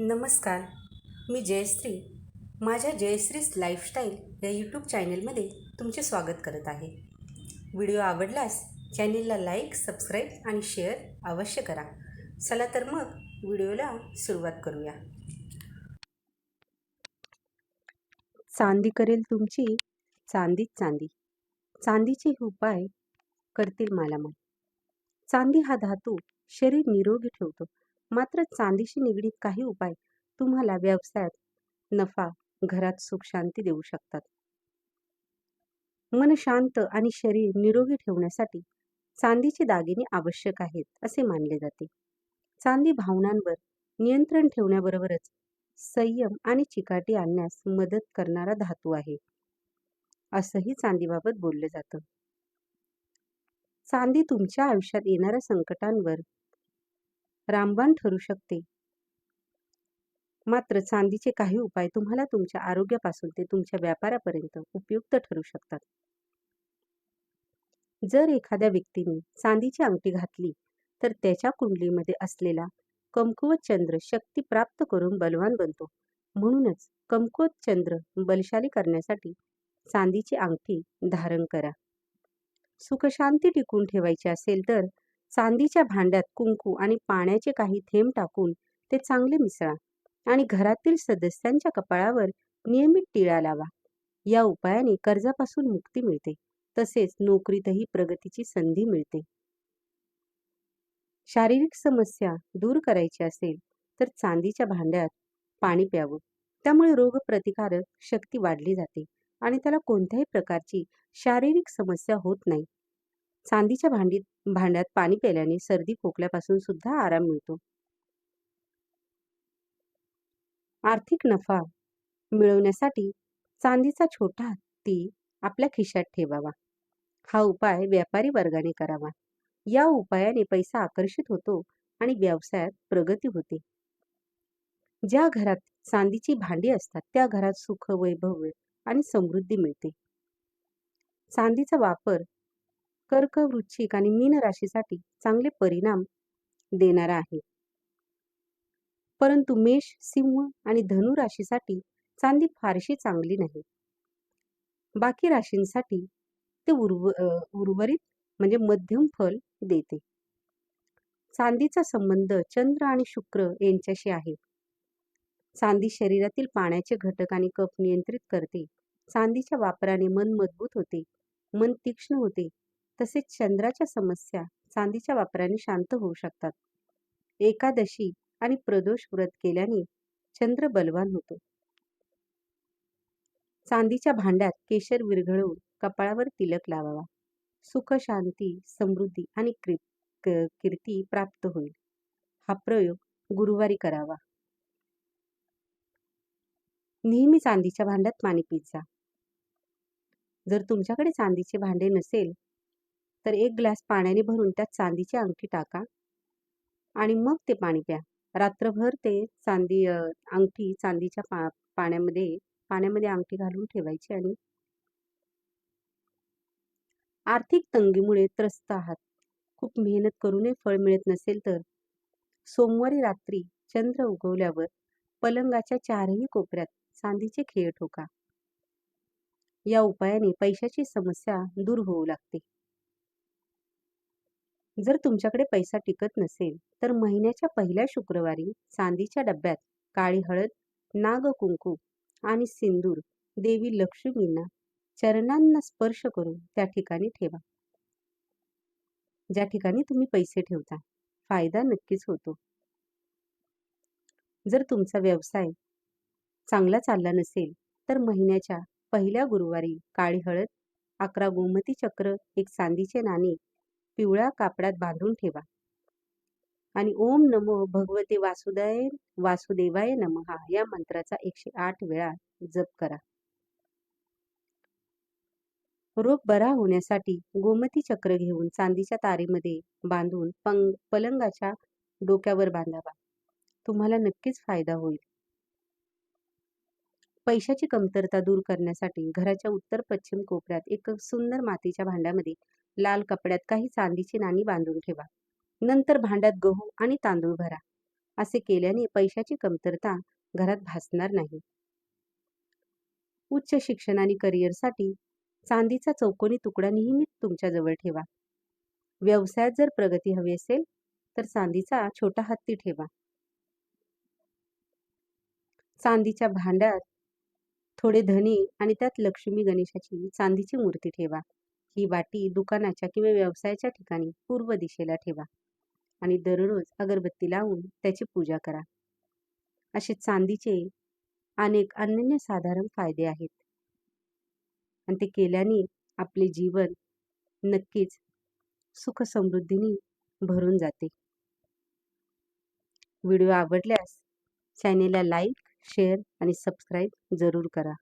नमस्कार मी जयश्री. माझ्या जयश्रीज लाईफस्टाईल या यूट्यूब चॅनलमध्ये तुमचे स्वागत करत आहे. व्हिडिओ आवडल्यास चॅनेलला लाईक सबस्क्राईब आणि शेअर अवश्य करा. चला तर मग व्हिडिओला सुरुवात करूया. चांदी करेल तुमची चांदीच चांदी. चांदीचे हे उपाय करतील मालामाल. चांदी हा धातू शरीर निरोगी ठेवतो. मात्र चांदीशी निगडीत काही उपाय तुम्हाला व्यवसायात नफा घरात सुख शांती देऊ शकतात. मन शांत आणि शरीर निरोगी ठेवण्यासाठी चांदीचे दागिने आवश्यक आहेत असे मानले जाते. चांदी भावनांवर नियंत्रण ठेवण्याबरोबरच संयम आणि चिकाटी आणण्यास मदत करणारा धातू आहे. असंही चांदीबाबत बोललं जातं. चांदी तुमच्या आयुष्यात येणाऱ्या संकटांवर रामबाण ठरू शकते. मात्र चांदीचे काही उपाय तुम्हाला तुमच्या आरोग्यापासून ते तुमच्या व्यापारापर्यंत उपयुक्त ठरू शकतात. जर एखाद्या व्यक्तीने चांदीची अंगठी घातली तर त्याच्या कुंडलीमध्ये असलेला कमकुवत चंद्र शक्ती प्राप्त करून बलवान बनतो. म्हणूनच कमकुवत चंद्र बलशाली करण्यासाठी चांदीची अंगठी धारण करा. सुखशांती टिकून ठेवायची असेल तर चांदीच्या भांड्यात कुंकू आणि पाण्याचे काही थेंब टाकून ते चांगले मिसळा आणि घरातील सदस्यांच्या कपाळावर नियमित टिळा लावा. या उपायाने कर्जापासून मुक्ती मिळते. तसेच नोकरीतही प्रगतीची संधी मिळते. शारीरिक समस्या दूर करायची असेल तर चांदीच्या भांड्यात पाणी प्यावं. त्यामुळे रोगप्रतिकारक शक्ती वाढली जाते आणि त्याला कोणत्याही प्रकारची शारीरिक समस्या होत नाही. चांदीच्या भांडीत भांड्यात पाणी प्यायल्याने सर्दी खोकल्यापासून सुद्धा आराम मिळतो. आर्थिक नफा मिळवण्यासाठी चांदीचा छोटा हत्ती आपल्या खिशात ठेवावा. हा उपाय व्यापारी वर्गाने करावा. या उपायाने पैसा आकर्षित होतो आणि व्यवसायात प्रगती होते. ज्या घरात चांदीची भांडी असतात त्या घरात सुख वैभव आणि समृद्धी मिळते. चांदीचा वापर कर्क वृश्चिक आणि मीन राशीसाठी चांगले परिणाम देणारा आहे. परंतु मेष सिंह आणि धनु राशीसाठी चांदी फारशी चांगली नाही. बाकी राशींसाठी ते उर्व उर्वरित म्हणजे मध्यम फल देते. चांदीचा संबंध चंद्र आणि शुक्र यांच्याशी आहे. चांदी शरीरातील पाण्याचे घटक आणि कफ नियंत्रित करते. चांदीच्या वापराने मन मजबूत होते. मन तीक्ष्ण होते. तसेच चंद्राच्या समस्या चांदीच्या वापराने शांत होऊ शकतात. एकादशी आणि प्रदोष व्रत केल्याने चंद्र बलवान होतो. चांदीच्या भांड्यात केशर विरघळवून कपाळावर तिलक लावावा. सुख शांती समृद्धी आणि कीर्ती प्राप्त होईल. हा प्रयोग गुरुवारी करावा. नेहमी चांदीच्या भांड्यात पाणी पित जा. जर तुमच्याकडे चांदीचे भांडे नसेल तर एक ग्लास पाण्याने भरून त्यात चांदीची अंगठी टाका आणि मग ते पाणी प्या. रात्रभर ते चांदी अंगठी चांदीच्या पा पाण्यामध्ये पाण्यामध्ये अंगठी घालून ठेवायची आणि आर्थिक तंगीमुळे त्रस्त आहात. खूप मेहनत करूनही फळ मिळत नसेल तर. सोमवारी रात्री चंद्र उगवल्यावर पलंगाच्या चारही कोपऱ्यात चांदीचे खेळ ठोका. या उपायाने पैशाची समस्या दूर होऊ लागते. जर तुमच्याकडे पैसा टिकत नसेल तर महिन्याच्या पहिल्या शुक्रवारी चांदीच्या डब्यात काळी हळद नाग कुंकू आणि सिंदूर देवी लक्ष्मींना चरणांना स्पर्श करून त्या ठिकाणी ठेवा. ज्या ठिकाणी तुम्ही पैसे ठेवता फायदा नक्कीच होतो. जर तुमचा व्यवसाय चांगला चालला नसेल तर महिन्याच्या पहिल्या गुरुवारी काळी हळद अकरा गोमती चक्र एक चांदीचे नाणे पिवळ्या कापडात बांधून ठेवा. आणि ओम नमो भगवते वासुदेव वासुदेवाय नमहा या मंत्राचा एकशे आठ वेळा जप करा. रोग बरा होण्यासाठी गोमती चक्र घेऊन चांदीच्या तारेमध्ये बांधून पंग पलंगाच्या डोक्यावर बांधावा. तुम्हाला नक्कीच फायदा होईल. पैशाची कमतरता दूर करण्यासाठी घराच्या उत्तर पश्चिम कोपऱ्यात एक सुंदर मातीच्या भांड्यामध्ये लाल कपड्यात काही चांदीची नाणी बांधून ठेवा. नंतर भांड्यात गहू आणि तांदूळ भरा. असे केल्याने पैशाची कमतरता घरात भासणार नाही. उच्च शिक्षण आणि करिअरसाठी चांदीचा चौकोनी तुकडा नेहमीच तुमच्याजवळ ठेवा. व्यवसायात जर प्रगती हवी असेल तर चांदीचा छोटा हत्ती ठेवा. चांदीच्या भांड्यात थोडे धने आणि त्यात लक्ष्मी गणेशाची चांदीची मूर्ती ठेवा. ही वाटी दुकानाच्या किंवा व्यवसायाच्या ठिकाणी पूर्व दिशेला ठेवा आणि दररोज अगरबत्ती लावून त्याची पूजा करा. असे चांदीचे अनेक अनन्यसाधारण फायदे आहेत. आणि ते केल्याने आपले जीवन नक्कीच सुख समृद्धीने भरून जाते. व्हिडिओ आवडल्यास चॅनेलला लाईक शेअर आणि सबस्क्राईब जरूर करा.